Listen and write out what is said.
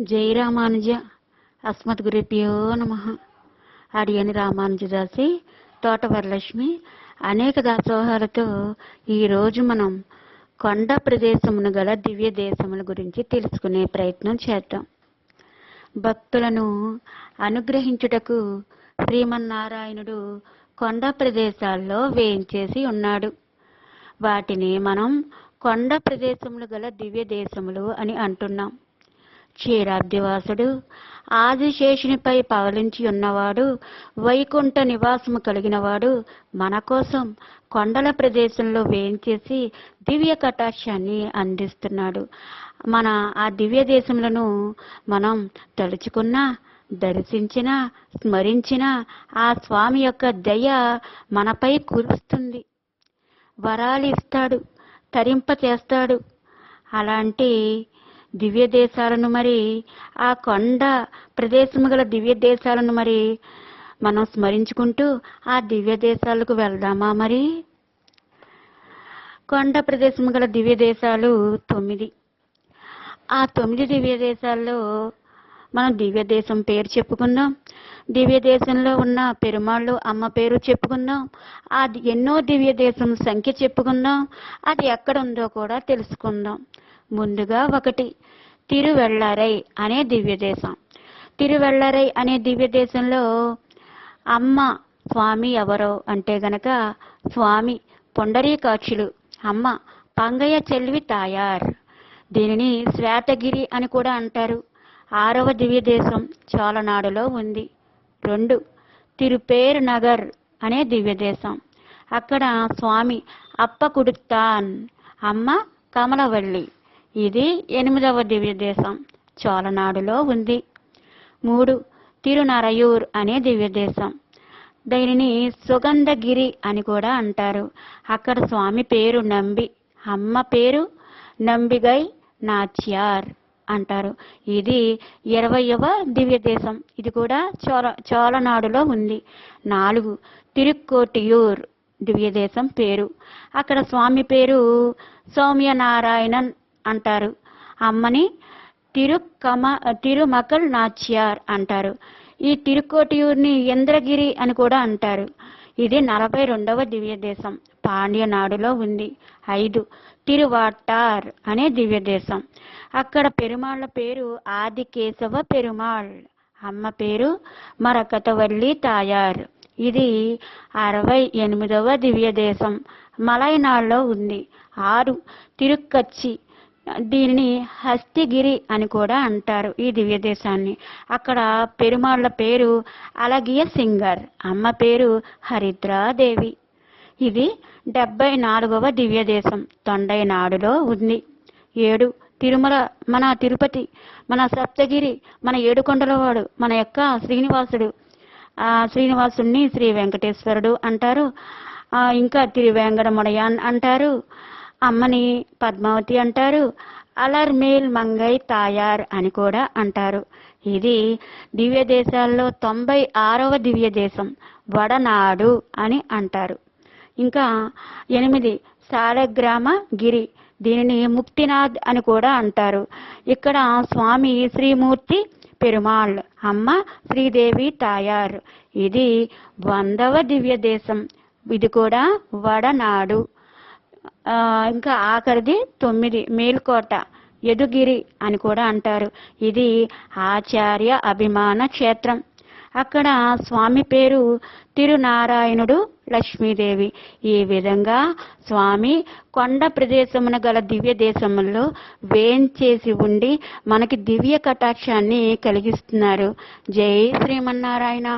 జై రామానుజ అస్మత్ అస్మద్గురుభ్యో నమ. అడియని రామానుజదాసి తోట వరలక్ష్మి అనేక దాసోహాలతో ఈరోజు మనం కొండ ప్రదేశమును గల దివ్య దేశముల గురించి తెలుసుకునే ప్రయత్నం చేద్దాం. భక్తులను అనుగ్రహించుటకు శ్రీమన్నారాయణుడు కొండ ప్రదేశాల్లో వేయించేసి ఉన్నాడు. వాటిని మనం కొండ ప్రదేశములు గల దివ్య దేశములు అని అంటున్నాం. క్షీరాబ్దివాసుడు ఆదిశేషునిపై పవలించి ఉన్నవాడు వైకుంఠ నివాసము కలిగినవాడు మన కోసం కొండల ప్రదేశంలో వేయించేసి దివ్య కటాక్షాన్ని అందిస్తున్నాడు. మన ఆ దివ్య దేశములను మనం తలుచుకున్నా దర్శించిన స్మరించిన ఆ స్వామి యొక్క దయ మనపై కురుస్తుంది. వరాలు ఇస్తాడు తరింప చేస్తాడు అలాంటి దివ్య దేశాలను మరి ఆ కొండ ప్రదేశము గల దివ్య దేశాలను మరి మనం స్మరించుకుంటూ ఆ దివ్య దేశాలకు వెళ్దామా మరి? కొండ ప్రదేశము గల దివ్య దేశాలు తొమ్మిది. ఆ తొమ్మిది దివ్య దేశాల్లో మనం దివ్య దేశం పేరు చెప్పుకుందాం దివ్య దేశంలో ఉన్న పెరుమాళ్ళు అమ్మ పేరు చెప్పుకుందాం అది ఎన్నో దివ్య దేశం సంఖ్య చెప్పుకుందాం అది ఎక్కడ ఉందో కూడా తెలుసుకుందాం ముందుగా ఒకటి. తిరువెళ్ళరై అనే దివ్యదేశం. తిరువెళ్ళరై అనే దివ్యదేశంలో అమ్మ స్వామి ఎవరో అంటే గనక స్వామి పొండరీకాక్షులు. అమ్మ పంగయ్య చెల్వి తాయార్. దీనిని శ్వేతగిరి అని కూడా అంటారు. ఆరవ దివ్యదేశం చోళనాడులో ఉంది. రెండు. తిరుపేరు నగర్ అనే దివ్యదేశం. అక్కడ స్వామి అప్పకుడుతాన్ అమ్మ కమలవల్లి. ఇది ఎనిమిదవ దివ్య దేశం చోళనాడులో ఉంది. మూడు తిరునరయూర్ అనే దివ్య దేశం దీనిని సుగంధగిరి అని కూడా అంటారు. అక్కడ స్వామి పేరు నంబి అమ్మ పేరు నంబిగై నాచ్యార్ అంటారు. ఇది ఇరవయవ దివ్య దేశం ఇది కూడా చోళ చోళనాడులో ఉంది. నాలుగు తిరుక్కోటియూర్ దివ్య దేశం పేరు. అక్కడ స్వామి పేరు సౌమ్యనారాయణన్ అంటారు. అమ్మని తిరుకమ తిరుమకల్ నాచ్యార్ అంటారు. ఈ తిరుకోటియూర్ని ఇంద్రగిరి అని కూడా అంటారు. ఇది నలభై రెండవ దివ్య దేశం. పాండ్యనాడులో ఉంది. ఐదు. తిరువాటార్ అనే దివ్య దేశం. అక్కడ పెరుమాళ్ళ పేరు ఆది కేశవ పెరుమాళ్. అమ్మ పేరు మరకతవల్లి తాయార్. ఇది అరవై ఎనిమిదవ దివ్య దేశం. మలైనాడులో ఉంది. ఆరు. తిరుక్కచ్చి దీనిని హస్తిగిరి అని కూడా అంటారు ఈ దివ్య దేశాన్ని అక్కడ పెరుమాళ్ళ పేరు అలగియ సింగర్ అమ్మ పేరు హరిద్రాదేవి. ఇది డెబ్బై నాలుగవ దివ్య దేశం తొండై నాడులో ఉంది. ఏడు తిరుమల మన తిరుపతి మన సప్తగిరి మన ఏడుకొండలవాడు మన యొక్క శ్రీనివాసుడు. ఆ శ్రీనివాసుడిని శ్రీ వెంకటేశ్వరుడు అంటారు. ఇంకా ఇంకా తిరువేంకటముడయాన్ అంటారు. అమ్మని పద్మావతి అంటారు. అలర్మేల్ మంగై తాయార్ అని కూడా అంటారు. ఇది దివ్య దేశాల్లో తొంభై ఆరవ దివ్య దేశం వడనాడు అని అంటారు. ఇంకా ఎనిమిది సాలగ్రామ గిరి దీనిని ముక్తినాథ్ అని కూడా అంటారు. ఇక్కడ స్వామి శ్రీమూర్తి పెరుమాళ్ అమ్మ శ్రీదేవి తాయారు. ఇది వందవ దివ్య దేశం ఇది కూడా వడనాడు. ఇంకా ఆఖరిది తొమ్మిది మేల్కోట యదుగిరి అని కూడా అంటారు. ఇది ఆచార్య అభిమాన క్షేత్రం. అక్కడ స్వామి పేరు తిరునారాయణుడు లక్ష్మీదేవి. ఈ విధంగా స్వామి కొండ ప్రదేశమున గల దివ్య దేశముల్లో వేంచేసి ఉండి మనకి దివ్య కటాక్షాన్ని కలిగిస్తున్నారు. జై శ్రీమన్నారాయణ.